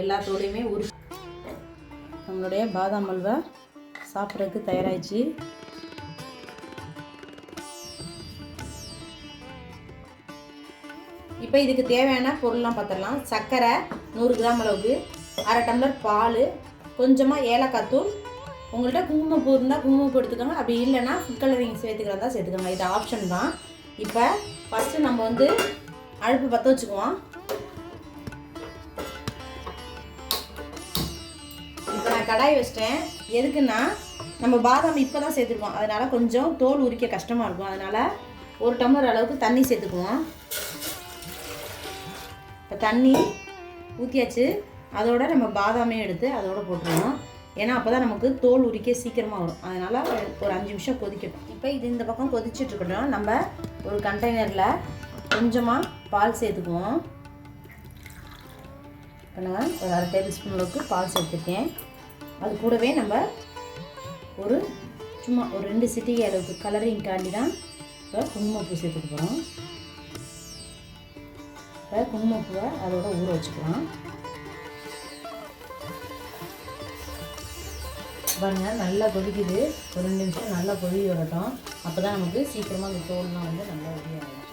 எல்லா தோலையுமே உரி நம்மளுடைய பாதாம் அல்வா சாப்பிட்றதுக்கு தயாராகிடுச்சு இப்போ இதுக்கு தேவையான பொருள்லாம் பார்த்துடலாம் சர்க்கரை நூறு கிராம் அளவுக்கு அரை டம்ளர் பால் கொஞ்சமாக ஏலக்காய் தூள். உங்கள்கிட்ட குங்குமப்பூ இருந்தால் குங்குமப்பூ எடுத்துக்கோங்க. அப்படி இல்லைன்னா ஃபுட் கலரிங் சேர்த்துக்கிறதா சேர்த்துக்கோங்க. இது ஆப்ஷன் தான். இப்போ ஃபஸ்ட்டு நம்ம வந்து அழுப்பு பற்ற வச்சுக்குவோம். நான் கடாய் வச்சிட்டேன். எதுக்குன்னா நம்ம பாதாம் இப்போ தான் சேர்த்துருக்கோம். அதனால் கொஞ்சம் தோல் உரிக்க கஷ்டமாக இருக்கும். அதனால் ஒரு டம்ளர் அளவுக்கு தண்ணி சேர்த்துக்குவோம். இப்போ தண்ணி ஊற்றியாச்சு அதோட நம்ம பாதாமே எடுத்து அதோட போட்டுருவோம் ஏன்னா அப்போ தான் நமக்கு தோல் உரிக்க சீக்கிரமாக வரும். அதனால் ஒரு அஞ்சு நிமிஷம் கொதிக்கட்டும். இப்போ இது இந்த பக்கம் கொதிச்சுட்டு நம்ம ஒரு கண்டெய்னரில் கொஞ்சமாக பால் சேர்த்துக்குவோம். இப்போ நான் ஒரு அரை டேபிள் ஸ்பூன் அளவுக்கு பால் சேர்த்துருக்கேன். அது கூடவே நம்ம ஒரு சும்மா ஒரு ரெண்டு சிட்டிகை அளவுக்கு கலரிங்காண்டி தான் இப்போ குங்குமப்பூ சேர்த்துக்க போகிறோம் இப்போ குங்குமப்பூவை அதோட ஊற வச்சுக்கலாம். பாருங்க நல்லா கொதிக்குது. ஒரு ரெண்டு நிமிஷம் நல்லா கொதி வரட்டும். அப்போ தான் நமக்கு சீக்கிரமாக அந்த தோல்லாம் வந்து நல்லா உரியாகும்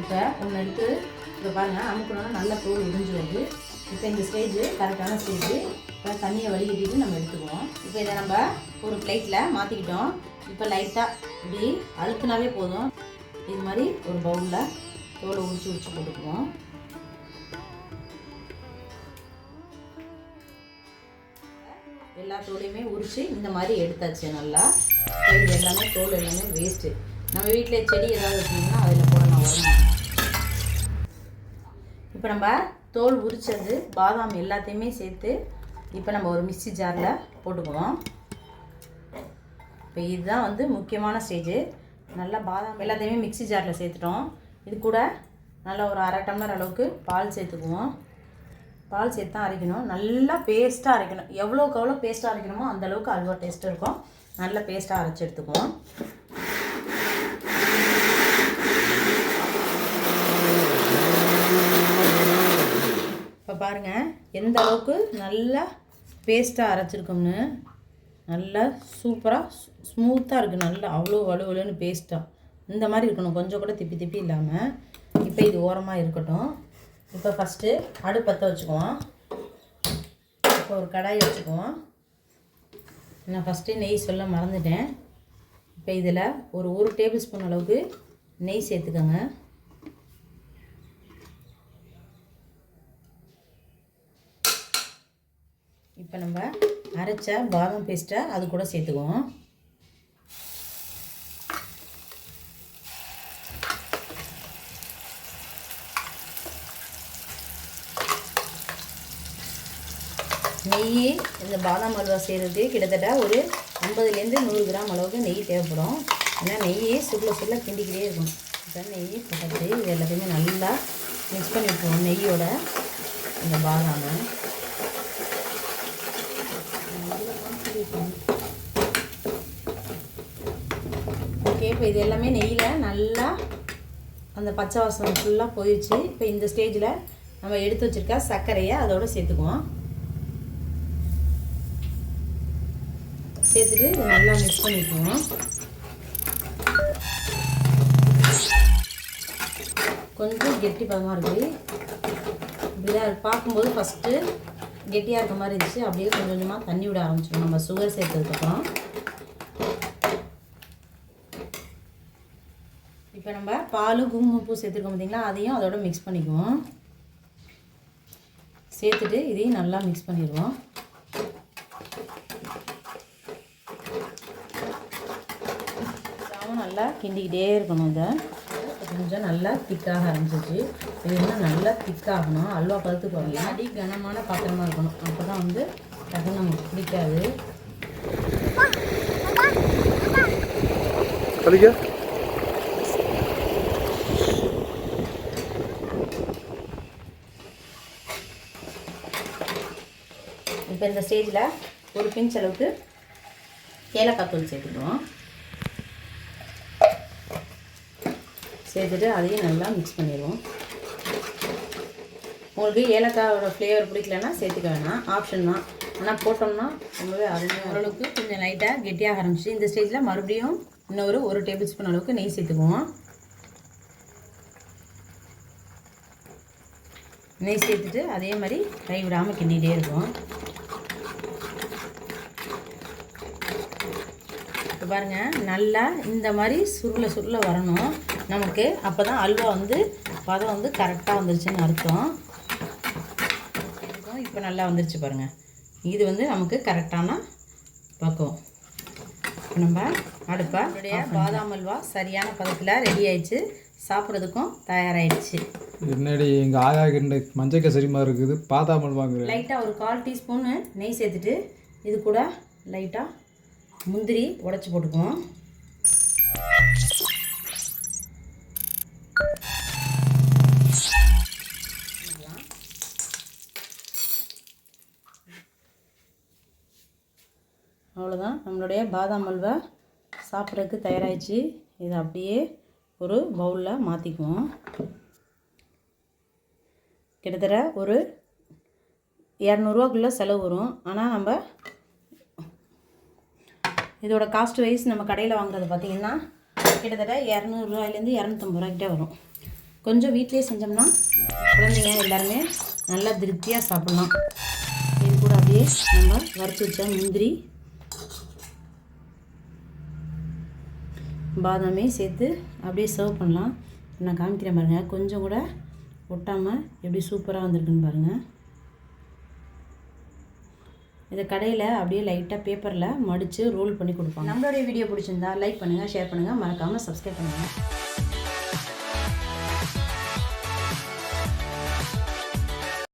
இப்போ ஒன்று எடுத்து இப்போ பாருங்கள் அமுக்கணும்னா நல்லா தோல் உறிஞ்சு வருது. இப்போ இந்த ஸ்டேஜ் கரெக்டான ஸ்டேஜ் இப்போ தண்ணியை வடிகட்டிட்டு நம்ம எடுத்துக்குவோம். இப்போ இதை நம்ம ஒரு பிளேட்டில் மாற்றிக்கிட்டோம் இப்போ லைட்டாக இப்படி அழுத்துனாவே போதும். இது மாதிரி ஒரு பவுலில் தோலை உரிச்சு உரிச்சு போட்டுக்குவோம். எல்லா தோலையுமே உரித்து இந்த மாதிரி எடுத்தாச்சு நல்லா. இது எல்லாமே தோல் எல்லாமே வேஸ்ட்டு நம்ம வீட்டில் செடி ஏதாவது வச்சிங்கன்னா அதில் இப்போ நம்ம தோல் உரிச்சது பாதாம் எல்லாத்தையுமே சேர்த்து இப்போ நம்ம ஒரு மிக்ஸி ஜாரில் போட்டுக்குவோம். இப்போ இதுதான் வந்து முக்கியமான ஸ்டேஜு. நல்லா பாதாம் எல்லாத்தையுமே மிக்ஸி ஜாரில் சேர்த்துட்டோம். இது கூட நல்லா ஒரு அரை டம்ளர் அளவுக்கு பால் சேர்த்துக்குவோம். பால் சேர்த்து தான் அரைக்கணும். நல்லா பேஸ்ட்டாக அரைக்கணும். எவ்வளோக்கு எவ்வளோ பேஸ்ட்டாக அரைக்கணுமோ அந்த அளவுக்கு அல்வா டேஸ்ட்டு இருக்கும். நல்லா பேஸ்ட்டாக அரைச்சி எடுத்துக்குவோம். பாருங்கள் எந்த அளவுக்கு நல்லா பேஸ்ட்டாக அரைச்சிருக்கோம்னு. நல்லா சூப்பராக ஸ்மூத்தாக இருக்குது நல்லா அவ்வளோ வலுவலுன்னு பேஸ்ட்டாக இந்த மாதிரி இருக்கணும். கொஞ்சம் கூட திப்பி திப்பி இல்லாமல் இப்போ இது ஓரமாக இருக்கட்டும். இப்போ ஃபஸ்ட்டு அடுப்பற்ற வச்சுக்குவோம். இப்போ ஒரு கடாய் வச்சுக்குவோம். நான் ஃபஸ்ட்டு நெய் சொல்ல மறந்துட்டேன். இப்போ இதில் ஒரு ஒரு டேபிள் ஸ்பூன் அளவுக்கு நெய் சேர்த்துக்கோங்க. இப்போ நம்ம அரைச்ச பாதாம் பேஸ்ட்டை அது கூட சேர்த்துக்குவோம். நெய் இந்த பாதாம் அல்வா செய்கிறது கிட்டத்தட்ட ஒரு ஐம்பதுலேருந்து நூறு கிராம் அளவுக்கு நெய் தேவைப்படும். ஏன்னா நெய் சுருள சுருள கிண்டிக்கிட்டே இருக்கும் இப்போ நெய் பக்கத்து இது எல்லாத்தையுமே நல்லா மிக்ஸ் பண்ணி விட்டுருவோம் நெய்யோட இந்த பாதாமை. ஓகே இப்போ இது எல்லாமே நெய்யில் நல்லா அந்த பச்சை வாசனம் ஃபுல்லாக போயிடுச்சு. இப்போ இந்த ஸ்டேஜில் நம்ம எடுத்து வச்சுருக்க சர்க்கரையை அதோடு சேர்த்துக்குவோம். சேர்த்துட்டு நல்லா மிக்ஸ் பண்ணிக்குவோம். கொஞ்சம் கெட்டி பதமாக இருக்குது இப்படிதான் பார்க்கும்போது ஃபஸ்ட்டு கெட்டியாக இருக்க மாதிரி இருந்துச்சு. அப்படியே கொஞ்சம் கொஞ்சமாக தண்ணி விட ஆரம்பிச்சிடும் நம்ம சுகர் சேர்த்ததுக்கப்புறம். இப்போ நம்ம பால் குங்குமப்பூ சேர்த்துருக்கோம் பார்த்தீங்களா அதையும் அதோட மிக்ஸ் பண்ணிக்குவோம். சேர்த்துட்டு இதையும் நல்லா மிக்ஸ் பண்ணிடுவோம். நல்லா கிண்டிக்கிட்டே இருக்கணும் இதை. கொஞ்சம் நல்லா திக்காக ஆரம்பிச்சிச்சு இது இன்னும் நல்லா திக்காகணும் அல்வா பதத்துக்கு வரல அடி கனமான பாத்திரமா இருக்கணும். அப்போ தான் வந்து டக்குன்னு நமக்கு பிடிக்காது. இப்போ இந்த ஸ்டேஜில் ஒரு பிஞ்ச் அளவுக்கு ஏலக்காய் தூள் சேர்த்துக்குவோம் சேர்த்துட்டு அதையும் நல்லா மிக்ஸ் பண்ணிடுவோம். உங்களுக்கு ஏலக்காயோட ஃப்ளேவர் பிடிக்கலன்னா சேர்த்துக்க வேணாம். ஆப்ஷன் தான். ஆனால் போட்டோம்னா ரொம்பவே அருமையாக ஓரளவுக்கு கொஞ்சம் லைட்டாக கெட்டியாக ஆரம்பிச்சு இந்த ஸ்டேஜில் மறுபடியும் இன்னொரு ஒரு டேபிள் ஸ்பூன் அளவுக்கு நெய் சேர்த்துக்குவோம். நெய் சேர்த்துட்டு அதே மாதிரி கை விடாமல் கிண்டிகிட்டே இருக்கும். இப்போ பாருங்கள் நல்லா இந்த மாதிரி சுருளை சுருளை வரணும். நமக்கு அப்போ தான் அல்வா வந்து பதம் வந்து கரெக்டாக வந்துருச்சுன்னு அர்த்தம். இப்போ நல்லா வந்துருச்சு பாருங்கள் இது வந்து நமக்கு கரெக்டான பக்குவம். இப்போ நம்ம அடுப்பை நம்மளுடைய பாதாம் அல்வா சரியான பதத்தில் ரெடி ஆயிடுச்சு. சாப்பிட்றதுக்கும் தயாராகிடுச்சு என்னடி எங்கள் ஆயா கிண்ட மஞ்சள் கசரி மாதிரி இருக்குது. பாதாமல் வாங்குறேன் லைட்டாக ஒரு கால் டீஸ்பூனு நெய் சேர்த்துட்டு இது கூட லைட்டாக முந்திரி உடச்சி போட்டுக்குவோம். நம்மளுடைய பாதாம் அல்வா சாப்பிட்றதுக்கு தயாராகிடுச்சு இதை அப்படியே ஒரு பவுலில் மாற்றிக்குவோம் கிட்டத்தட்ட ஒரு இரநூறுவாக்குள்ளே செலவு வரும். ஆனால் நம்ம இதோட காஸ்ட் வைஸ் நம்ம கடையில் வாங்குறது பார்த்திங்கன்னா கிட்டத்தட்ட இரநூறுவாயிலேருந்து இரநூத்தம்பது ரூபாய்க்கிட்டே வரும். கொஞ்சம் வீட்டிலே செஞ்சோம்னா குழந்தைங்க எல்லாருமே நல்லா திருப்தியாக சாப்பிட்லாம். இது கூட அப்படியே நம்ம வறுத்து வச்ச முந்திரி பாதாமே சேர்த்து அப்படியே சர்வ் பண்ணலாம். நான் காமிக்கிறேன் பாருங்கள் கொஞ்சம் கூட ஒட்டாமல் எப்படி சூப்பராக வந்திருக்குன்னு பாருங்கள் இதை கடையில் அப்படியே லைட்டாக பேப்பரில் மடித்து ரோல் பண்ணி கொடுப்பாங்க. நம்மளுடைய வீடியோ பிடிச்சிருந்தா லைக் பண்ணுங்கள் ஷேர் பண்ணுங்கள் மறக்காமல் சப்ஸ்கிரைப் பண்ணுங்கள்